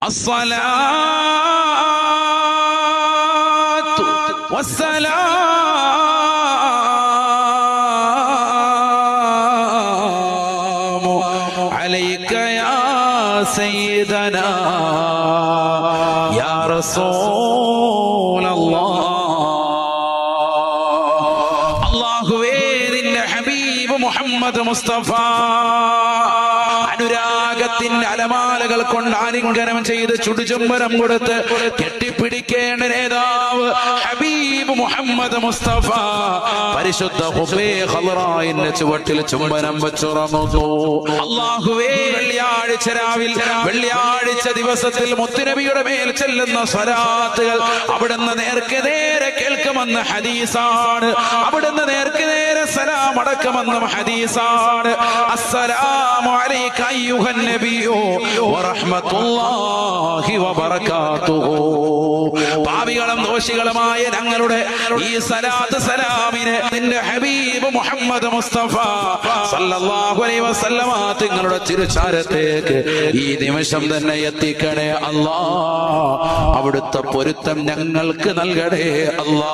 الصلاة والسلام عليك يا سيدنا يا رسول الله. الله وين حبيب محمد مصطفى. അനുരാഗത്തിന്റെ അലമാലകൾ കൊണ്ട് ആലിംഗനം ചെയ്ത് ചുടുചുംബനം കൊടുത്ത് കെട്ടിപ്പിടിക്കേണ്ട നേതാവ് ഹബീബ് മുഹമ്മദ് മുസ്തഫ. പരിശുദ്ധ ചുവട്ടിൽ ചുംബനം വെച്ചുറങ്ങുന്നു. അള്ളാഹുവേ വെള്ളിയാഴ്ച രാവിൽ വെള്ളിയാഴ്ച ദിവസത്തിൽ മുത്തുനബിയുടെ മേൽ ചെല്ലുന്ന സ്വരാത്തുകൾ അവിടുന്ന് നേർക്കെ നേരെ കേൾക്കുമെന്ന് ഹദീസാണ്. അവിടുന്ന് നേർക്ക് അടക്കമെന്നും ഹദീസാണ്. അസ്സലാമു അലൈക അയ്യുഹൻ നബിയോ വറഹ്മത്തുള്ളാഹി വബറകാതുഹു. പാപികളും ദോഷികളുമായ ഞങ്ങളുടെ ഈ സലാത്ത് സലാമിനെ നിന്റെ ഹബീബ് മുഹമ്മദ് മുസ്തഫ സല്ലല്ലാഹു അലൈഹി വസല്ലമ തങ്ങളുടെ തിരുചാരത്തേക്ക് ഈ നിമിഷം തന്നെ എത്തിക്കണേ അല്ലാ അവിടുത്തെ പൊരുത്തം ഞങ്ങൾക്ക് നൽകണേ അല്ലാ